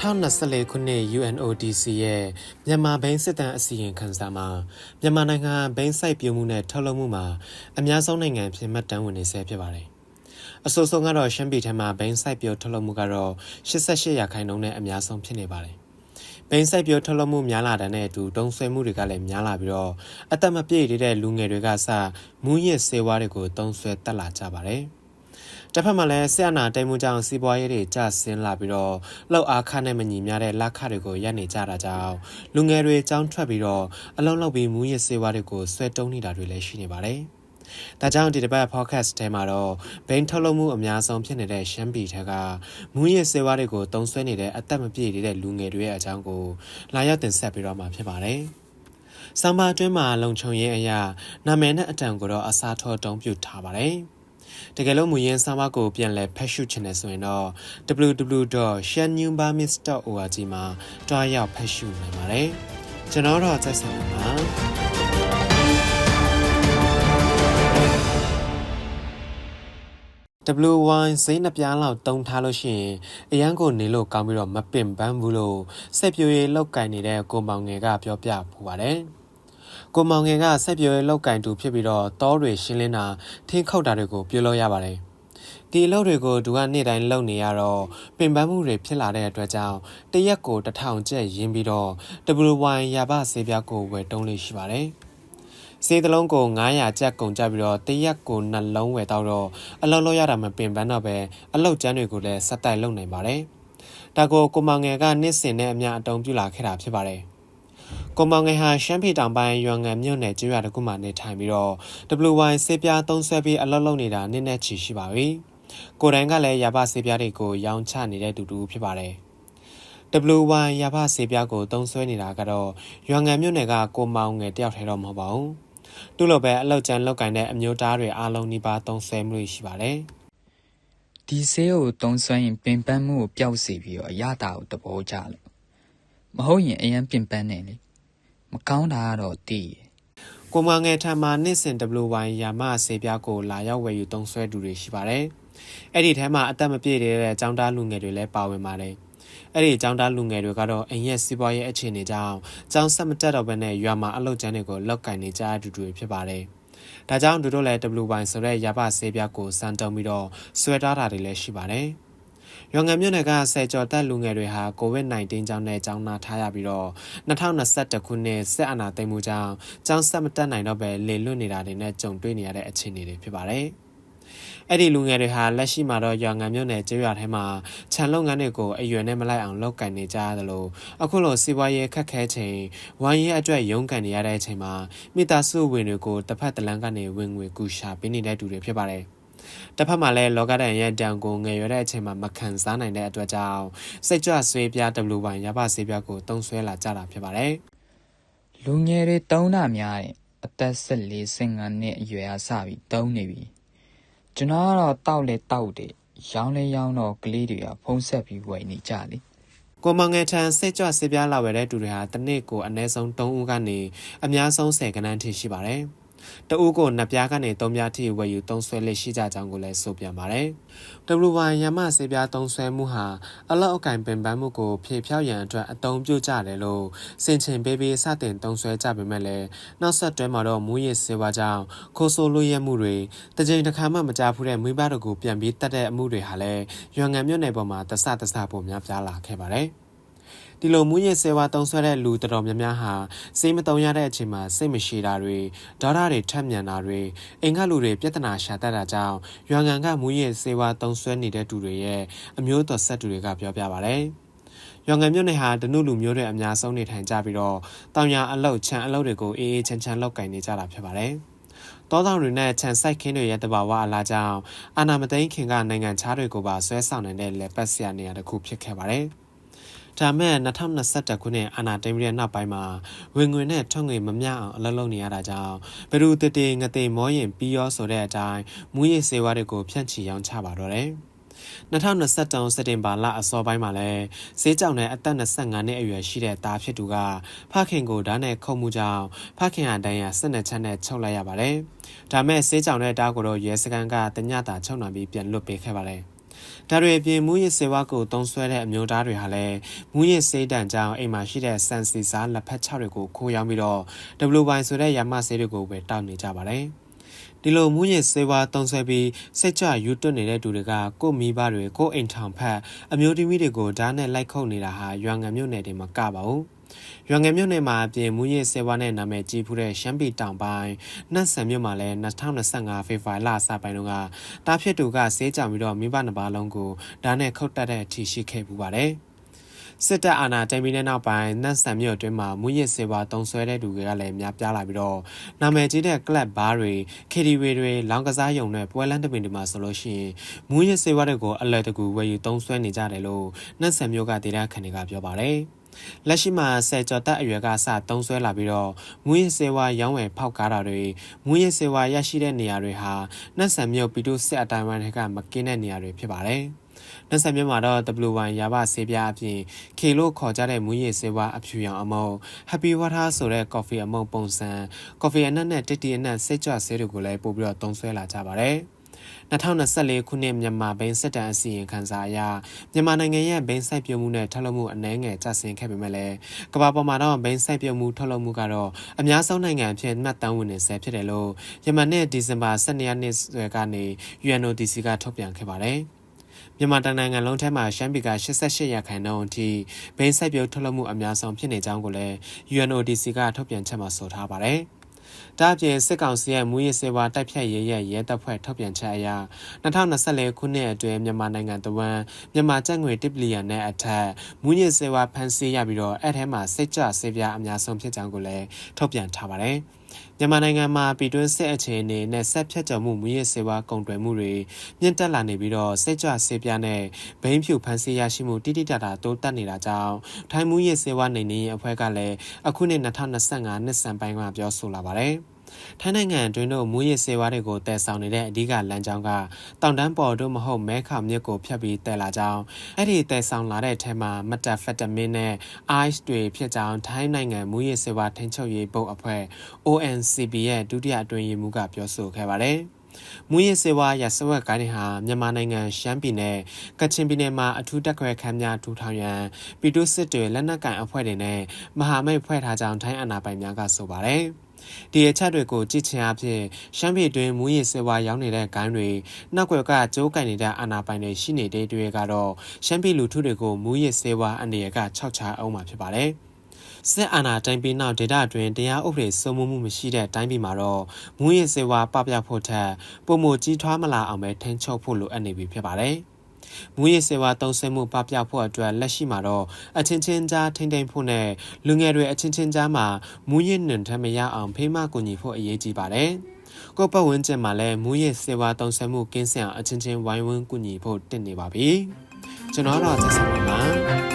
2024ခုနှစ် UNODC ရဲ့မြန်မာဘိန်းစစ်တမ်းအစီရင်ခံစာမှာမြန်မာနိုင်ငံဘိန်းစိုက်ပျိုးမှုနဲ့ထုတ်လုပ်မှုမှာအများဆုံးနိုင်ငံဖြစ်မှတ်တမ်းဝင်နေဆဲဖြစ်ပါတယ်။အဆိုဆုံးကတော့ရှမ်းပြည်ထက်မှာဘိန်းစိုက်ပျိုးထုတ်လုပ်မှုကတော့88ရာခိုင်နှုန်းနဲ့အများဆုံးဖြစ်နေပါတယ်။ဘိန်းစိုက်ပျိုးထုတ်လုပ်မှုများလာတဲ့အတူတုံးဆွဲမှုတွေကလည်းများလာပြီးတော့အသက်မပြည့်သေးတဲ့လူငယ်တွေကစမူးယစ်ဆေးဝါးတွေကိုတုံးဆွဲတက်လာကြပါတယ်။ တစ်ဖက်မှာလည်းဆရာနာတိမ်မှုကြောင့်စီးပွားရေးတွေကျဆင်းလာပြီးတော့လောက်အားခနဲ့မညီမျှတဲ့လက်ခတွေကိုရပ်နေကြတာကြောင့်လူငယ်တွေကြောင်းထွက်ပြီးတော့အလုံးလောက်ပြီးမူးယစ်ဆေးဝါးတွေကိုဆွဲတုံးနေတာတွေလည်းရှိနေပါတယ်။ဒါကြောင့်ဒီတစ်ပတ် podcast ထဲမှာတော့ဘိန်းထုတ်လုပ်မှုအများဆုံးဖြစ်နေတဲ့ရှမ်းပြည်ထက်ကမူးယစ်ဆေးဝါးတွေကိုတုံးဆွဲနေတဲ့အသက်မပြည့်သေးတဲ့လူငယ်တွေရဲ့အကြောင်းကိုလာရောက်တင်ဆက်ပေးတော့မှာဖြစ်ပါတယ်။ဆောင်းပါအတွင်းမှာလုံခြုံရေးအရာနာမည်နဲ့အတန်ကိုတော့အစားထိုးတုံးပြထားပါတယ်။ တကယ်လို့မူရင်းစာမကိုပြန်လည်ဖတ်ရှုချင်တယ်ဆိုရင်တော့ www.shanewbamis.org မှာတွားရောက်ဖတ်ရှုနိုင်ပါတယ်ကျွန်တော်တော့ဆက်ဆောင်ပါ W1 စိမ့်နှပြားလောက်တုံထားလို့ရှိရင်အရန်ကိုနေလို့ကောင်းပြီးတော့မပင်ပန်းဘူးလို့စက်ပြိုရေးလောက်ကင်နေတဲ့ကိုမောင်ငယ်ကပြောပြပူပါတယ်။ ကိုမောင်ငယ်ကဆက်ပြွေလောက်ကင်တူဖြစ်ပြီးတော့တောတွေရှင်းလင်းတာထင်းခုတ်တာတွေကိုပြုလုပ်ရပါတယ်ဒီအလုပ်တွေကိုသူကနေ့တိုင်းလုပ်နေရတော့ပင်ပန်းမှုတွေဖြစ်လာတဲ့အတွက်ကြောင့်တရက်ကိုတထောင်ကျပ်ရင်းပြီးတော့ WY ရာဘဆေးပြားကိုဝယ်တုံးလေးရှိပါတယ်စေးတလုံးကို900ကျပ်ကုန်ကြပြီးတော့တရက်ကိုနှလုံးဝယ်တော့တော့အလုံးလုံးရတာမပင်ပန်းတော့ပဲအလုတ်ကျန်းတွေကိုလည်းစက်တိုက်လုပ်နိုင်ပါတယ်။ဒါကိုကိုမောင်ငယ်ကနှစ်စင်နဲ့အများအတုံးပြလာခဲ့တာဖြစ်ပါတယ်။ ကိုမောင်ငယ်ဟာရှမ်းပြည်တောင်ပိုင်းရွာငံမြို့နယ်ကျွော်တခုမှနေထိုင်ပြီးတော့ WY ဆေးပြားသုံးဆွဲပြီးအလုပ်လုပ်နေတာနှစ်နဲ့ချီရှိပါပြီ။ကိုတိုင်ကလည်းရပါဆေးပြားတွေကိုရောင်းချနေတဲ့တူတူဖြစ်ပါတယ်။ WY ရပါဆေးပြားကိုသုံးဆွဲနေတာကတော့ရွာငံမြို့နယ်ကကိုမောင်ငယ်တယောက်ထဲတော့မဟုတ်ပါဘူး။သူ့လိုပဲအလောက်ကျန်လောက်ကင်တဲ့အမျိုးသားတွေအားလုံးနှိပါသုံးဆွဲမှုရှိပါတယ်။ဒီဆေးကိုသုံးဆွဲရင်ပင်ပန်းမှုကိုပျောက်စေပြီးတော့အရသာကိုသဘောကျလို့မဟုတ်ရင်အရင်ပင်ပန်းနေလေ မကောင်းတာကတော့တည်ကိုမငယ်ထံမှာနှစ်စဉ် WY ယာမဆေးပြားကိုလာရောက်ဝယ်ယူသုံးစွဲသူတွေရှိပါတယ်။အဲ့ဒီထဲမှာအသက်မပြည့်တဲ့အကြောင်းသားလူငယ်တွေလည်းပါဝင်ပါတယ်။အဲ့ဒီအကြောင်းသားလူငယ်တွေကတော့အိမ်ရဲ့စီးပွားရေးအခြေအနေကြောင့်ကျောင်းဆက်မတက်တော့ဘဲနဲ့ရွာမှာအလုပ်ကျန်းတွေကိုလောက်ကင်နေကြတဲ့သူတွေဖြစ်ပါတယ်။ဒါကြောင့်သူတို့လည်း WY ဆိုတဲ့ရပဆေးပြားကိုစံတုံပြီးတော့ဆွဲထားတာတွေလည်းရှိပါတယ်။ ရွာငံမြို့နယ်ကဆယ်ကျော်တက်လူငယ်တွေဟာ COVID-19 ကြောင့်နဲ့ကြောင်းနာထားရပြီးတော့2021ခုနှစ်ဆက်အာဏာသိမ်းမှုကြောင့်ကျောင်းဆက်မတက်နိုင်တော့ပဲလေလွတ်နေတာတွေနဲ့ကြုံတွေ့နေရတဲ့အခြေအနေတွေဖြစ်ပါတယ်။အဲ့ဒီလူငယ်တွေဟာလက်ရှိမှာတော့ရွာငံမြို့နယ်ကျေးရွာထဲမှာခြံလုပ်ငန်းတွေကိုအရွယ်နဲ့မလိုက်အောင်လုပ်ကင်နေကြရတယ်လို့အခုလိုစီးပွားရေးခက်ခဲချိန်ဝိုင်းရဲအတွက်ရုန်းကန်နေရတဲ့အချိန်မှာမိသားစုဝင်တွေကိုတစ်ဖက်တစ်လမ်းကနေဝင်ငွေကူရှာပေးနေတဲ့သူတွေဖြစ်ပါတယ်။ တစ်ဖက်မှာလည်းလောကဒဏ်ရဲ့တန်ကိုငယ်ရွယ်တဲ့အချိန်မှာမခံစားနိုင်တဲ့အတွက်ကြောင့်စိတ်ကြွဆွေးပြား W1 ရပါဆေးပြားကိုတုံးဆွဲလာကြတာဖြစ်ပါတယ်။လူငယ်တွေတုံးတာများတဲ့အသက်14 15နှစ်အရွယ်အစပြီးတုံးနေပြီ။ကျွန်တော်ကတော့တောက်လေတောက်တယ်ရောင်းလဲရောင်းတော့ကလေးတွေကဖုံးဆက်ပြီးဝယ်နေကြလေ။ကိုမောင်ငယ်ထန်စိတ်ကြွဆေးပြားလာဝယ်တဲ့သူတွေဟာတစ်နေ့ကိုအနည်းဆုံး3ဦးကနေအများဆုံး10ခန်းထိရှိပါတယ်။ တအုပ်ကိုနှစ်ပြားကနေသုံးပြားထိဝယ်ယူသုံးဆွဲလက်ရှိကြကြောင်းကိုလည်းဆိုပြန်ပါတယ်။ WY ရမဆေးပြားသုံးဆွဲမှုဟာအလောက်အကင်ပင်ပန်းမှုကိုဖြေဖြောက်ရန်အတွက်အသုံးပြုကြတယ်လို့စင်ချင်ပေးပြီးစတင်သုံးဆွဲကြပေမဲ့လည်းနောက်ဆက်တွဲမှာတော့မူရစ်ဆေးဝါးကြောင့်ခိုးဆိုးလို့ရမှုတွေတကြိမ်တစ်ခါမှမကြားဘူးတဲ့မိဘတို့ကိုပြန်ပြီးတတ်တဲ့အမှုတွေဟာလည်းရွာငံမြို့နယ်ပေါ်မှာတဆတဆပုံများပြားလာခဲ့ပါတယ်။ ဒီလိုမူးယစ်ဆေးဝါးသုံးဆွဲတဲ့လူတော်တော်များများဟာစိတ်မတုံရတဲ့အချိန်မှာစိတ်မရှိတာတွေဒေါသတွေထက်မြန်တာတွေအိမ်ကလူတွေပြဿနာရှာတတ်တာကြောင့်ရွာငံကမူးယစ်ဆေးဝါးသုံးဆွဲနေတဲ့သူတွေရဲ့အမျိုးတော်ဆက်သူတွေကပြောပြပါဗျ။ရောင်ငံမြို့နယ်ဟာဒနုလူမျိုးတွေအများဆုံးနေထိုင်ကြပြီးတော့တောင်ရအလုတ်ခြံအလုတ်တွေကိုအေးအေးချမ်းချမ်းလောက်ကင်နေကြတာဖြစ်ပါတယ်။တောတောင်တွေနဲ့ခြံစိုက်ခင်းတွေရဲ့တဘာဝအလားကြောင့်အာနာမသိန်းခင်ကနိုင်ငံခြားတွေကိုပါဆွဲဆောင်နိုင်တဲ့လက်ပတ်ဆရာနေရာတစ်ခုဖြစ်ခဲ့ပါတယ်။ ဒါမဲ့2021ခုနှစ်အာနာတိန်ရဲ့နောက်ပိုင်းမှာဝင်ငွေနဲ့ထွက်ငွေမမျှအောင်အလုပ်လုပ်နေရတာကြောင့်ဘရူတတေငတေမောရင်ပြီးရောဆိုတဲ့အတိုင်းမူရည်စေဝါတွေကိုဖြန့်ချီရောင်းချပါတော့တယ်2023စက်တင်ဘာလအစောပိုင်းမှာလဲဈေးကြောင်နဲ့အသက်25နှစ်အရွယ်ရှိတဲ့သားဖြစ်သူကဖခင်ကိုဓာတ်နဲ့ခုံမှုကြောင့်ဖခင်အတိုင်းရစစ်နဲ့ချက်နဲ့ချုပ်လိုက်ရပါတယ်။ဒါမဲ့ဈေးကြောင်တဲ့တားကိုတော့ရဲစခန်းကတညတာချုပ်နှံပြီးပြန်လွတ်ပေးခဲ့ပါတယ်။ ဒါတွေအပြင်မူရစ်စေဝါကိုတုံးဆွဲတဲ့အမျိုးသားတွေဟာလည်းမူရစ်စေးတံကြောင့်အိမ်မှာရှိတဲ့ဆန်စီစားလက်ဖက်ချောက်တွေကိုခိုးရောင်းပြီးတော့ W ဘိုင်ဆိုတဲ့ရမဆေးတွေကိုပဲတောက်နေကြပါတယ်။ဒီလိုမူရစ်စေဝါတုံးဆွဲပြီးစိတ်ကြယူတွတ်နေတဲ့သူတွေကကိုယ့်မိဘတွေကိုယ့်အိမ်ထောင်ဖက်အမျိုးသမီးတွေကိုဓာတ်နဲ့လိုက်ခုတ်နေတာဟာရွာငံမြို့နယ်တွေမှာကပါဘူး။ ရွာငံမြို့နယ်မှာအပြင်မူရစ်စေဝါနဲ့နာမည်ကြီးဖူးတဲ့ရှမ်းပြည်တောင်ပိုင်းနတ်ဆန်မြို့မှာလည်း2025ဖေဖော်ဝါရီလအစပိုင်းတုန်းကတားဖြစ်သူကဆေးကြောင်ပြီးတော့မိဘနှစ်ပါးလုံးကိုဓာတ်နဲ့ခုတ်တက်တဲ့အထိရှိခဲ့ပူပါတယ်။စစ်တပ်အာဏာသိမ်းပြီးတဲ့နောက်ပိုင်းနတ်ဆန်မြို့အတွင်းမှာမူရစ်စေဝါတုံးဆွဲတဲ့သူတွေကလည်းများပြားလာပြီးတော့နာမည်ကြီးတဲ့ကလပ်ဘားတွေ KTV တွေလောင်းကစားရုံနဲ့ပွဲလန်းတပင်တွေမှာဆိုလို့ရှိရင်မူရစ်စေဝါတွေကိုအလွယ်တကူဝယ်ယူတုံးဆွဲနေကြတယ်လို့နတ်ဆန်မြို့ကဒေသခံတွေကပြောပါတယ် လက်ရှိမှာဆယ်ကျော်တက်အရွယ်ကစတုံးဆွဲလာပြီးတော့မူရစ်စေဝါရောင်းဝယ်ဖောက်ကားတာတွေမူရစ်စေဝါရရှိတဲ့နေရာတွေဟာနတ်ဆန်မြို့ပြည်သူစစ်အတိုင်းဝိုင်းတွေကမကင်းတဲ့နေရာတွေဖြစ်ပါတယ်။နတ်ဆန်မြို့မှာတော့ W1 ရာဘဆေးပြားအပြင်ခေလို့ခေါ်ကြတဲ့မူရစ်ဆေးဝါးအဖြူရောင်အမုံ Happy Water ဆိုတဲ့ coffee အမုံပုံစံ coffee အနက်နဲ့တစ်တီအနက်စိတ်ကြွဆေးတွေကိုလည်းပို့ပြီးတော့သုံးဆွဲလာကြပါတယ်။ 2024ခုနှစ်မြန်မာဘိန်းစစ်တမ်းအစီရင်ခံစာအရမြန်မာနိုင်ငံရဲ့ဘိန်းစိုက်ပျိုးမှုနဲ့ထုတ်လုပ်မှုအနည်းငယ်ကျဆင်းခဲ့ပေမဲ့လည်းကမ္ဘာပေါ်မှာတော့ဘိန်းစိုက်ပျိုးမှုထုတ်လုပ်မှုကတော့အများဆုံးနိုင်ငံအဖြစ်မှတ်တမ်းဝင်နေဆဲဖြစ်တယ်လို့ယမန်နှစ်ဒီဇင်ဘာ12ရက်နေ့ဆွဲကနေ UNODC ကထုတ်ပြန်ခဲ့ပါတယ်။မြန်မာတိုင်းနိုင်ငံလုံးထဲမှာရှမ်းပြည်က88ရာခိုင်နှုန်းအထိဘိန်းစိုက်ပျိုးထုတ်လုပ်မှုအများဆုံးဖြစ်နေကြောင်းကိုလည်း UNODC ကထုတ်ပြန်ချက်မှာဆိုထားပါတယ်။ ဒါအပြင်စစ်ကောင်စီရဲ့မူရစ်စေဝါတိုက်ဖြတ်ရေးရဲ့ရဲတပ်ဖွဲ့ထုတ်ပြန်ချက်အရ2024ခုနှစ်အတွင်းမြန်မာနိုင်ငံတဝန်းမြန်မာကျပ်ငွေ1ဘီလီယံနဲ့အထက်မူရစ်စေဝါဖန်ဆီးရပြီးတော့အဲ့ထဲမှာစိတ်ကြဆေးပြားအများဆုံးဖြစ်ကြောင်းကိုလည်းထုတ်ပြန်ထားပါတယ်။ မြန်မာနိုင်ငံမှာပြည်တွင်းစစ်အခြေအနေနဲ့ဆက်ဖြတ်ကျော်မှုမူရစ်စေဝါကုန်သွယ်မှုတွေမြင့်တက်လာနေပြီးတော့စိတ်ကြဆေးပြားနဲ့ဘိန်းဖြူဖန်ဆီးရရှိမှုတိတိကျကျတိုးတက်နေတာကြောင့်ထိုင်းမူရစ်စေဝါနေနေအဖွဲ့ကလည်းအခုနှစ်2025နှစ်စံပိုင်းကပြောဆိုလာပါတယ်။ ထိုင်းနိုင်ငံအတွင်းတို့မူရစ်စေဝါတွေကိုတည်ဆောင်နေတဲ့အဓိကလမ်းကြောင်းကတောင်တန်းပေါ်တို့မဟုတ်မဲခေါမြစ်ကိုဖြတ်ပြီးတည်လာကြောင်းအဲ့ဒီတည်ဆောင်လာတဲ့အထက်မှာမက်တာဖက်တမင်းနဲ့ ice တွေဖြစ်ကြောင်းထိုင်းနိုင်ငံမူရစ်စေဝါထိန်းချုပ်ရေးဘုတ်အဖွဲ့ ONCB ရဲ့ဒုတိယအတွင်းရေးမှူးကပြောဆိုခဲ့ပါတယ်။မူရစ်စေဝါရစဝက်ကိုင်းဟာမြန်မာနိုင်ငံရှမ်းပြည်နယ်ကချင်ပြည်နယ်မှာအထူးတက်ခွဲခမ်းများထူထောင်ရန်ပြည်သူစစ်တွေလက်နက်ကန်အဖွဲ့တွေနဲ့မဟာမိတ်ဖွဲ့ထားကြောင်းထိုင်းအာဏာပိုင်များကဆိုပါတယ်။ ဒီအချက်တွေကိုကြည့်ချင်အဖြစ်ရှမ်းပြည်တွင်မူရည်စေဝါရောင်းနေတဲ့ဂိုင်းတွေနောက်ွယ်ကကြိုးကန်နေတဲ့အာဏာပိုင်တွေရှိနေတဲ့တွေကတော့ရှမ်းပြည်လူထုတွေကိုမူရည်စေဝါအနေရကခြောက်ချအောင်မှာဖြစ်ပါတယ်စစ်အာဏာတိုင်းပြည်နောက်ဒေတာအတွင်းတရားဥပဒေစိုးမိုးမှုမရှိတဲ့တိုင်းပြည်မှာတော့မူရည်စေဝါပပဖို့ထက်ပုံမကြီးထွားမလာအောင်ပဲထိန်းချုပ်ဖို့လိုအပ်နေပြီဖြစ်ပါတယ်။ မူရည်စေဝါတုံးဆွေးမှုပပဖို့အတွက်လက်ရှိမှာတော့အချင်းချင်းကြားထိမ့်သိမ့်ဖို့နဲ့လူငယ်တွေအချင်းချင်းကြားမှာမူရည်နှံထမရအောင်ဖေးမကူညီဖို့အရေးကြီးပါတယ်ကိုပတ်ဝန်းကျင်မှာလည်းမူရည်စေဝါတုံးဆွေးမှုကင်းစင်အောင်အချင်းချင်းဝိုင်းဝန်းကူညီဖို့တင့်နေပါပြီကျွန်တော်တော့သက်ဆိုင်ပါ